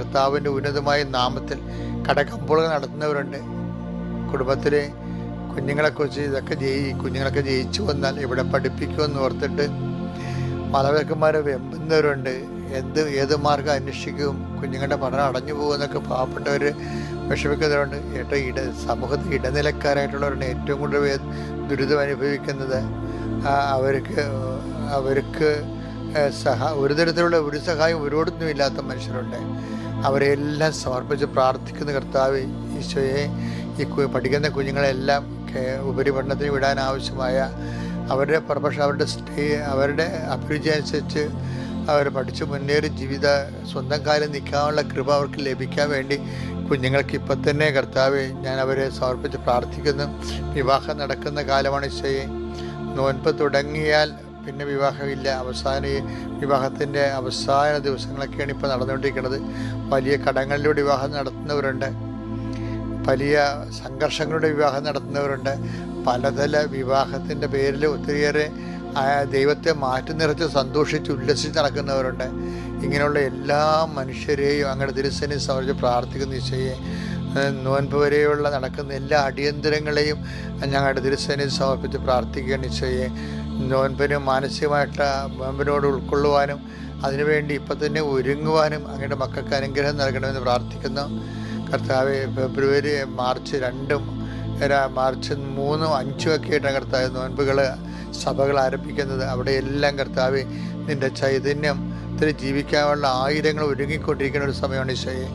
കർത്താവിന്റെ ഉന്നതമായ നാമത്തിൽ കടകമ്പോളുകൾ നടത്തുന്നവരുണ്ട്. കുടുംബത്തിലെ കുഞ്ഞുങ്ങളെക്കുറിച്ച് ഇതൊക്കെ ജയി കുഞ്ഞുങ്ങളൊക്കെ ജയിച്ചു വന്നാൽ ഇവിടെ പഠിപ്പിക്കുമെന്ന് ഓർത്തിട്ട് മാതാപിതാക്കന്മാരെ വെമ്പുന്നവരുണ്ട്. എന്ത് ഏത് മാർഗം അന്വേഷിക്കും? കുഞ്ഞുങ്ങളുടെ പഠനം അടഞ്ഞു പോകുമെന്നൊക്കെ പാവപ്പെട്ടവർ വിഷമിക്കുന്നവരുണ്ട്. ഏറ്റവും ഇട സമൂഹത്തിൽ ഇടനിലക്കാരായിട്ടുള്ളവരാണ് ഏറ്റവും കൂടുതൽ ദുരിതം അനുഭവിക്കുന്നത് അവർക്ക് അവർക്ക് സഹ സഹാ ഒരു തരത്തിലുള്ള ഒരു സഹായം ഒരിടത്തും ഇല്ലാത്ത മനുഷ്യരുണ്ട്. അവരെല്ലാം സമർപ്പിച്ച് പ്രാർത്ഥിക്കുന്ന കർത്താവ് ഈശോയെ ഈ പഠിക്കുന്ന കുഞ്ഞുങ്ങളെല്ലാം ഉപരിപഠനത്തിന് വിടാൻ ആവശ്യമായ അവരുടെ പ്രൊഫഷൻ അവരുടെ സ്റ്റേ അവരുടെ അഭിരുചി അനുസരിച്ച് അവർ പഠിച്ച് മുന്നേറി ജീവിത സ്വന്തം കാലം നിൽക്കാനുള്ള കൃപ അവർക്ക് ലഭിക്കാൻ വേണ്ടി കുഞ്ഞുങ്ങൾക്ക് ഇപ്പം തന്നെ കർത്താവ് ഞാൻ അവരെ സമർപ്പിച്ച് പ്രാർത്ഥിക്കുന്നു. വിവാഹം നടക്കുന്ന കാലമാണ് ഈശോയെ. നോൻപ് തുടങ്ങിയാൽ പിന്നെ വിവാഹമില്ല. അവസാന വിവാഹത്തിന്റെ അവസാന ദിവസങ്ങളൊക്കെയാണ് ഇപ്പോൾ നടന്നുകൊണ്ടിരിക്കുന്നത്. വലിയ കടങ്ങളിലൂടെ വിവാഹം നടത്തുന്നവരുണ്ട്. വലിയ സംഘർഷങ്ങളുടെ വിവാഹം നടത്തുന്നവരുണ്ട്. പലതല വിവാഹത്തിന്റെ പേരിൽ ഒത്തിരിയേറെ ദൈവത്തെ മാറ്റി നിറച്ച് സന്തോഷിച്ച് ഉല്ലസിച്ച് നടക്കുന്നവരുണ്ട്. ഇങ്ങനെയുള്ള എല്ലാ മനുഷ്യരെയും അങ്ങനെ തിരുസനെ സമർപ്പിച്ച് പ്രാർത്ഥിക്കുന്ന ഈശോയെ നോൻപ് വരെയുള്ള നടക്കുന്ന എല്ലാ അടിയന്തരങ്ങളെയും ഞങ്ങളുടെ തിരുസേനയിൽ സമർപ്പിച്ച് പ്രാർത്ഥിക്കുകയാണ് ഈശോയെ. നോൻപിന് മാനസികമായിട്ട് നോൻപിനോട് ഉൾക്കൊള്ളുവാനും അതിനുവേണ്ടി ഇപ്പം തന്നെ ഒരുങ്ങുവാനും അങ്ങയുടെ മക്കൾക്ക് അനുഗ്രഹം നൽകണമെന്ന് പ്രാർത്ഥിക്കുന്നു. കർത്താവ് ഫെബ്രുവരി മാർച്ച് രണ്ടും മാർച്ച് മൂന്നും അഞ്ചും ഒക്കെ ആയിട്ടാണ് കർത്താവ് നോൻപുകൾ സഭകൾ ആരംഭിക്കുന്നത്. അവിടെ എല്ലാം കർത്താവ് നിന്റെ ചൈതന്യം ജീവിക്കാനുള്ള ആയിരങ്ങൾ ഒരുങ്ങിക്കൊണ്ടിരിക്കുന്ന ഒരു സമയമാണ് ഈശോയെ.